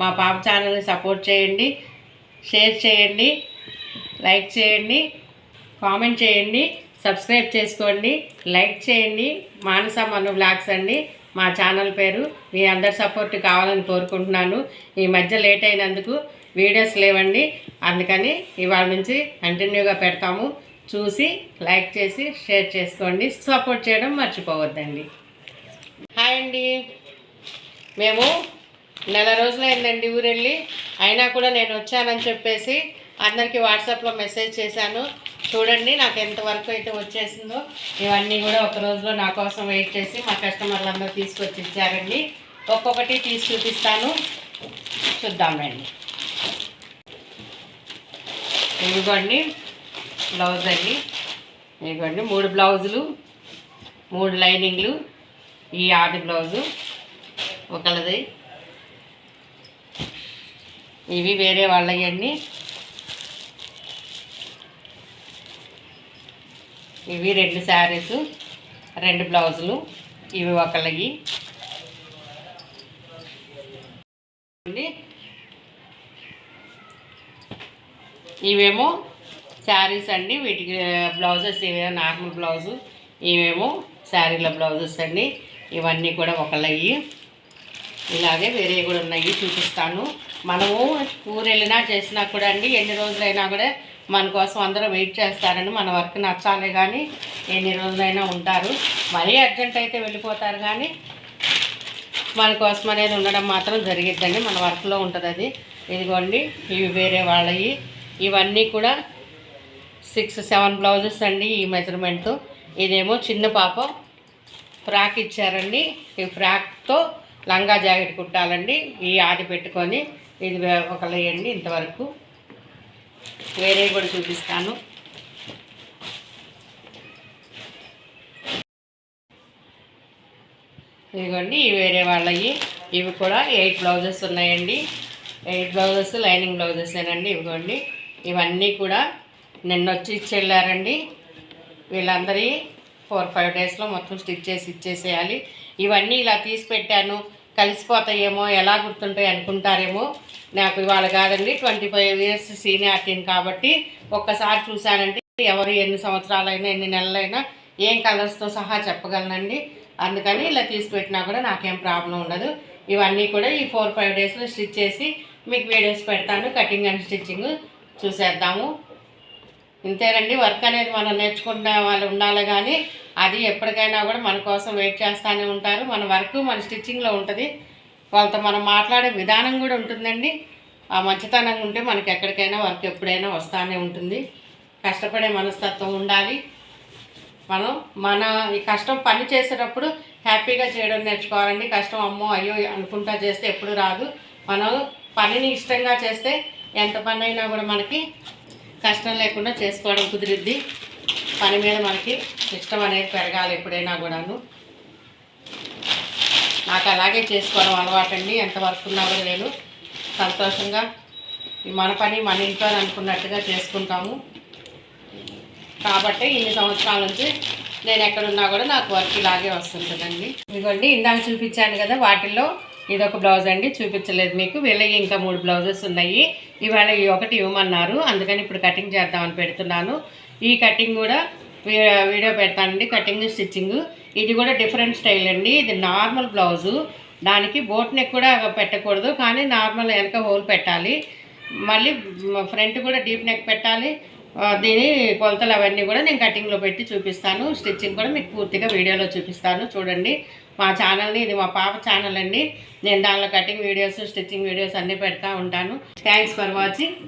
మా పాప ఛానల్ని సపోర్ట్ చేయండి షేర్ చేయండి లైక్ చేయండి కామెంట్ చేయండి సబ్స్క్రైబ్ చేసుకోండి లైక్ చేయండి మానస మను బ్లాగ్స్ అండి. మా ఛానల్ పేరు మీ అందరి సపోర్ట్ కావాలని కోరుకుంటున్నాను. ఈ మధ్య లేట్ అయినందుకు వీడియోస్ లేవండి. అందుకని ఇవాళ నుంచి కంటిన్యూగా పెడతాము. చూసి లైక్ చేసి షేర్ చేసుకోండి. సపోర్ట్ చేయడం మర్చిపోవద్దండి. హాయ్ అండి. మేము నెల రోజులైందండి ఊరెళ్ళి. అయినా కూడా నేను వచ్చానని చెప్పేసి అందరికీ వాట్సాప్లో మెసేజ్ చేశాను. చూడండి నాకు ఎంతవరకు అయితే వచ్చేసిందో. ఇవన్నీ కూడా ఒక రోజులో నా కోసం వెయిట్ చేసి మా కస్టమర్లందరూ తీసుకొచ్చి ఇచ్చారండి ఒక్కొక్కటి తీసి చూపిస్తాను. చూద్దామండి ఇదిగోండి బ్లౌజ్ అండి. ఇదిగోండి మూడు బ్లౌజులు మూడు లైనింగ్లు. ఈ ఆది బ్లౌజు. ఒకళ్ళది. ఇవి వేరే వాళ్ళవి అండి ఇవి రెండు శారీస్ రెండు బ్లౌజులు ఇవి ఒకళ్ళకి ఇవేమో శారీస్ అండి వీటికి బ్లౌజెస్ ఇవేమో నార్మల్ బ్లౌజు. ఇవేమో శారీల బ్లౌజెస్ అండి. ఇవన్నీ కూడా ఒకళ్ళవి. ఇలాగే వేరే కూడా ఉన్నాయి చూపిస్తాను. మనము ఊరు వెళ్ళినా చేసినా కూడా అండి ఎన్ని రోజులైనా కూడా మన కోసం అందరూ వెయిట్ చేస్తారండి మన వర్క్ నచ్చాలే కానీ ఎన్ని రోజులైనా ఉంటారు. మరీ అర్జెంట్ అయితే వెళ్ళిపోతారు కానీ మన కోసం అనేది ఉండడం మాత్రం జరిగిద్దండి మన వర్క్లో ఉంటుంది అది ఇదిగోండి ఇవి వేరే వాళ్ళవి ఇవన్నీ కూడా సిక్స్ సెవెన్ బ్లౌజెస్ అండి ఈ మెజర్మెంట్. ఇదేమో చిన్న పాప ఫ్రాక్ ఇచ్చారండి. ఈ ఫ్రాక్తో లంగా జాకెట్ కుట్టాలండి. ఈ ఆది పెట్టుకొని ఇది వే- ఒక లేయండి ఇంతవరకు. వేరే కూడా చూపిస్తాను. ఇదిగోండి ఇవి వేరే వాళ్ళవి ఇవి కూడా ఎయిట్ బ్లౌజెస్ ఉన్నాయండి. ఎయిట్ బ్లౌజెస్ లైనింగ్ బ్లౌజెస్ ఇవ్వండి ఇవిగోండి. ఇవన్నీ కూడా నిన్న వచ్చి ఇచ్చెళ్ళారండి. వీళ్ళందరి ఫోర్ ఫైవ్ డేస్లో మొత్తం స్టిచ్ చేసి ఇచ్చేసేయాలి. ఇవన్నీ ఇలా తీసి పెట్టాను. కలిసిపోతాయేమో ఎలా గుర్తుంటాయి అనుకుంటారేమో నాకు ఇవాళ కాదండి ట్వంటీ ఫైవ్ ఇయర్స్ సీనియార్టీని కాబట్టి ఒక్కసారి చూశానంటే ఎవరు ఎన్ని సంవత్సరాలైనా ఎన్ని నెలలైనా ఏం కలర్స్తో సహా చెప్పగలనండి. అందుకని ఇలా తీసుకుపెట్టినా కూడా నాకేం ప్రాబ్లం ఉండదు. ఇవన్నీ కూడా ఈ ఫోర్ ఫైవ్ డేస్లో స్టిచ్ చేసి మీకు వీడియోస్ పెడతాను. కటింగ్ అండ్ స్టిచ్చింగ్ చూసేద్దాము. ఇంతేనండి వర్క్ అనేది మనం నేర్చుకున్న వాళ్ళు ఉండాలి కానీ అది ఎప్పటికైనా కూడా మన కోసం వెయిట్ చేస్తూనే ఉంటారు. మన వర్క్ మన స్టిచ్చింగ్లో ఉంటుంది. వాళ్ళతో మనం మాట్లాడే విధానం కూడా ఉంటుందండి. ఆ మంచితనంగా ఉంటే మనకి ఎక్కడికైనా వర్క్ ఎప్పుడైనా వస్తూనే ఉంటుంది. కష్టపడే మనస్తత్వం ఉండాలి. మనం మన ఈ కష్టం పని చేసేటప్పుడు హ్యాపీగా చేయడం నేర్చుకోవాలండి. కష్టం అమ్మో అయ్యో అనుకుంటా చేస్తే ఎప్పుడు రాదు. మనం పనిని ఇష్టంగా చేస్తే ఎంత పని అయినా కూడా మనకి కష్టం లేకుండా చేసుకోవడం కుదిరిద్ది. పని మీద మనకి ఇష్టం అనేది పెరగాలి ఎప్పుడైనా కూడాను. నాకు అలాగే చేసుకోవడం అలవాటండి ఎంత వర్క్ ఉన్నా కూడా నేను సంతోషంగా మన పని మన ఇంట్లో అనుకున్నట్టుగా చేసుకుంటాము. కాబట్టి ఇన్ని సంవత్సరాల నుంచి నేను ఎక్కడున్నా కూడా నాకు వర్క్ ఇలాగే వస్తుంటుందండి. ఇదిగోండి ఇందాక చూపించాను కదా వాటిల్లో ఇదొక బ్లౌజ్ అండి చూపించలేదు మీకు. వీళ్ళకి ఇంకా మూడు బ్లౌజెస్ ఉన్నాయి. ఇవాళ ఈ ఒకటి ఇవ్వమన్నారు అందుకని ఇప్పుడు కటింగ్ చేద్దామని పెడుతున్నాను. ఈ కటింగ్ కూడా వీడియో పెడతానండి. కటింగ్ స్టిచ్చింగ్ ఇది కూడా డిఫరెంట్ స్టైల్ అండి. ఇది నార్మల్ బ్లౌజు దానికి బోట్ నెక్ కూడా పెట్టకూడదు. కానీ నార్మల్ వెనక హోల్ పెట్టాలి. మళ్ళీ ఫ్రంట్ కూడా డీప్ నెక్ పెట్టాలి. దీని కొలతలు అవన్నీ కూడా నేను కటింగ్లో పెట్టి చూపిస్తాను. స్టిచ్చింగ్ కూడా మీకు పూర్తిగా వీడియోలో చూపిస్తాను. చూడండి. మా ఛానల్ని ఇది మా పాప ఛానల్ అండి. నేను దానిలో కటింగ్ వీడియోస్ స్టిచ్చింగ్ వీడియోస్ అన్నీ పెడతా ఉంటాను. Thanks for watching